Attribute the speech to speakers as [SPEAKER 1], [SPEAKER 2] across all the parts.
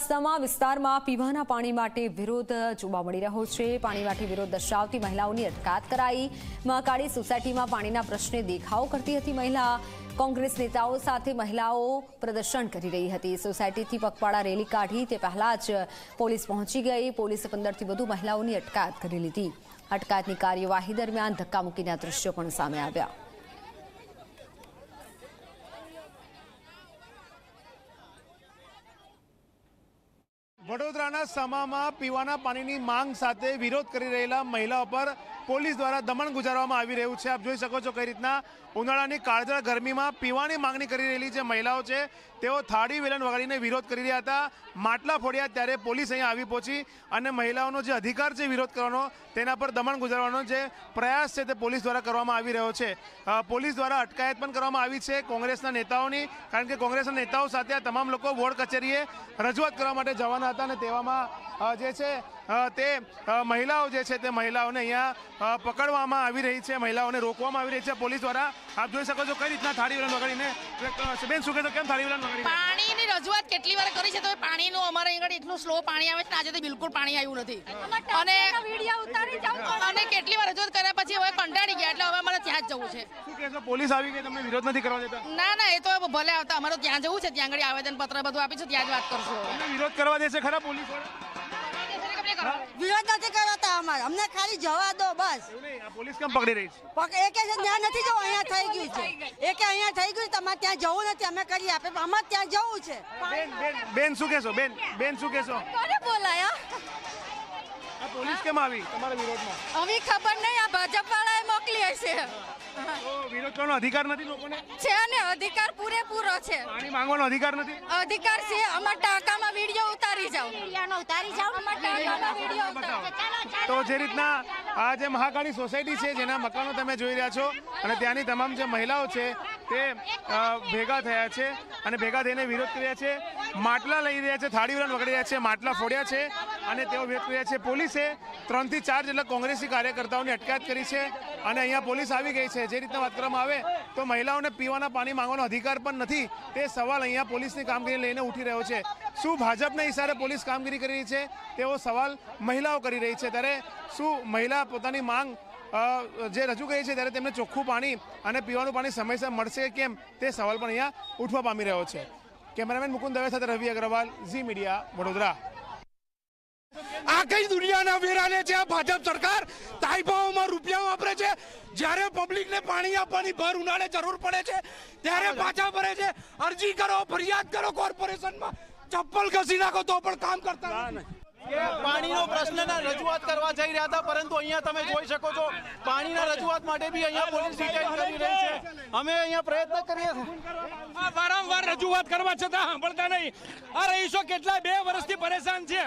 [SPEAKER 1] સમા વિસ્તારમાં પીવાના પાણી માટે વિરોધ જોવા મળી રહ્યો છે. પાણી માટે વિરોધ દર્શાવતી મહિલાઓની અટકાત કરાઈ. મહાકાળી સોસાયટીમાં પાણીના પ્રશ્ને દેખાવ કરતી હતી મહિલા. કોંગ્રેસ નેતાઓ સાથે મહિલાઓ પ્રદર્શન કરી રહી હતી. સોસાયટીથી પગપાળા રેલી કાઢી તે પહેલા જ પોલીસ પહોંચી ગઈ. પોલીસે પંદરથી વધુ મહિલાઓની અટકાત કરી લીધી. અટકાયતની કાર્યવાહી દરમિયાન ધક્કા મૂકીના દ્રશ્યો પણ સામે આવ્યા.
[SPEAKER 2] વડોદરાના સમામાં પીવાના પાણીની માંગ સાથે વિરોધ કરી રહેલા મહિલાઓ પર પોલીસ દ્વારા દમણ ગુજારવામાં આવી રહ્યું છે. આપ જોઈ શકો છો કઈ રીતના ઉનાળાની કાળજળ ગરમીમાં પીવાની માંગણી કરી રહેલી જે મહિલાઓ છે, તેઓ થાળી વેલણ વગાડીને વિરોધ કરી રહ્યા હતા. માટલા ફોડ્યા ત્યારે પોલીસ અહીંયા આવી પહોંચી અને મહિલાઓનો જે અધિકાર છે વિરોધ કરવાનો, તેના પર દમણ ગુજારવાનો જે પ્રયાસ છે તે પોલીસ દ્વારા કરવામાં આવી રહ્યો છે. પોલીસ દ્વારા અટકાયત પણ કરવામાં આવી છે કોંગ્રેસના નેતાઓની, કારણ કે કોંગ્રેસના નેતાઓ સાથે આ તમામ લોકો વોર્ડ કચેરીએ રજૂઆત કરવા માટે જવાના હતા. અને તેવામાં જે છે તે મહિલાઓ જે છે તે મહિલાઓને અહીંયા પકડવામાં આવી રહી છે મહિલાઓને રોકવામાં આવી રહી છે. પોલીસ દ્વારા આપ જોઈ શકો છો કઈ રીતના થાળી વેલણ વગાડીને બેન શું કહેશો? કેમ થાળી વેલણ વગાડી
[SPEAKER 3] પાણીની રજૂઆત કેટલી વાર કરી છે તો પાણીનું અમારે અહીંયા એટલું સ્લો પાણી આવે છે આજે તો બિલકુલ પાણી આવ્યું નથી. અને અને કેટલી વાર રજૂઆત કર્યા પછી હવે કંટાળી ગયા એટલે હવે જવું છે.
[SPEAKER 2] શું પોલીસ આવી ગઈ તમને વિરોધ નથી કરવા દેતા?
[SPEAKER 3] ના ના એ તો ભલે આવતા અમારે ત્યાં જવું છે ત્યાં આગળ આવેદન પત્ર બધું આપીશું ત્યાં જ વાત કરશું
[SPEAKER 2] વિરોધ કરવા દેશે ખરા પોલીસ
[SPEAKER 4] વિરોધ નથી કરાતા અમારે. અમને ખાલી જવા દો બસ.
[SPEAKER 2] એવું નહીં આ પોલીસ કેમ પકડી રહી છે?
[SPEAKER 4] એ કે છે ત્યાં નથી જવું અહીંયા થઈ ગયું છે. એ કે અહીંયા થઈ ગયું તમારે ત્યાં જવું નથી અમે કરી આપે અમારે ત્યાં જવું છે.
[SPEAKER 2] બેન બેન બેન શું કહેશો? બેન બેન શું કહેશો?
[SPEAKER 5] કોને બોલાયા?
[SPEAKER 2] પોલીસ કેમ આવી તમારા વિરોધમાં?
[SPEAKER 5] હવે ખબર નહીં આ ભાજપ વાળાએ મોકલી હશે.
[SPEAKER 2] વિરોધ કરવાનો અધિકાર નથી લોકોને?
[SPEAKER 5] છે અને અધિકાર પૂરેપૂરો છે.
[SPEAKER 2] પાણી માંગવાનો અધિકાર નથી?
[SPEAKER 5] અધિકાર છે અમાર ટાંકામાં વીડિયો ઉતારી જાઓ.
[SPEAKER 4] ઉતારી જાવ
[SPEAKER 5] અમાર ટાંકામાં વીડિયો ઉતારો.
[SPEAKER 2] તો જે રીતના આ જે મહાકાળી સોસાયટી છે જેના મકાનો તમે જોઈ રહ્યા છો અને ત્યાંની તમામ જે મહિલાઓ છે તે ભેગા થયા છે અને ભેગા થઈને વિરોધ કર્યા છે. માટલા લઈ રહ્યા છે થાળી વેલણ વગાડી રહ્યા છે માટલા ફોડ્યા છે. અને તેઓ કરી રહ્યા છે. પોલીસે ત્રણથી ચાર જેટલા કોંગ્રેસી કાર્યકર્તાઓની અટકાયત કરી છે અને અહીંયા પોલીસ આવી ગઈ છે. જે રીતના વાત કરવામાં આવે તો મહિલાઓને પીવાના પાણી માંગવાનો અધિકાર પણ નથી. તે સવાલ અહીંયા પોલીસની કામગીરી લઈને ઉઠી રહ્યો છે. શું ભાજપના ઇશારે પોલીસ કામગીરી કરી રહી છે? તેવો સવાલ મહિલાઓ કરી રહી છે. ત્યારે શું મહિલા પોતાની માંગ જે રજૂ કરી છે ત્યારે તેમને ચોખ્ખું પાણી અને પીવાનું પાણી સમયસર મળશે કેમ? તે સવાલ પણ અહીંયા ઉઠવા પામી રહ્યો છે. કેમેરામેન મુકુંદ દવે સાથે રવિ અગ્રવાલ, ઝી મીડિયા, વડોદરા.
[SPEAKER 6] આ કઈ દુનિયાના વેરાને છે? આ ભાજપ સરકાર તાઇફાઓમાં રૂપિયા વાપરે છે? જ્યારે પબ્લિકને પાણી આપવાની ભર ઉનાળે જરૂર પડે છે ત્યારે પાછા ભરે છે. અરજી કરો ફરિયાદ કરો કોર્પોરેશનમાં. ચપ્પલ ઘસી નાખો તો પણ કામ કરતા
[SPEAKER 7] પાણીનો પ્રશ્નના રજૂઆત કરવા જઈ રહ્યા હતા પરંતુ અહીંયા તમે જોઈ શકો છો પાણીના રજૂઆત માટે બી અહીંયા પોલીસ ડિટેઇન કરી રહી છે. અમે અહીંયા પ્રયત્ન કરીએ છીએ.
[SPEAKER 6] વારંવાર રજૂઆત કરવા છતાં સાંભળતા નહીં. આ રહીશો કેટલા બે વર્ષથી પરેશાન છે.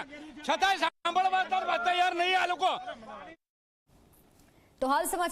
[SPEAKER 6] છતાંય સાંભળવા તૈયાર નહીં આ લોકો.
[SPEAKER 1] તો હાલ સમાચાર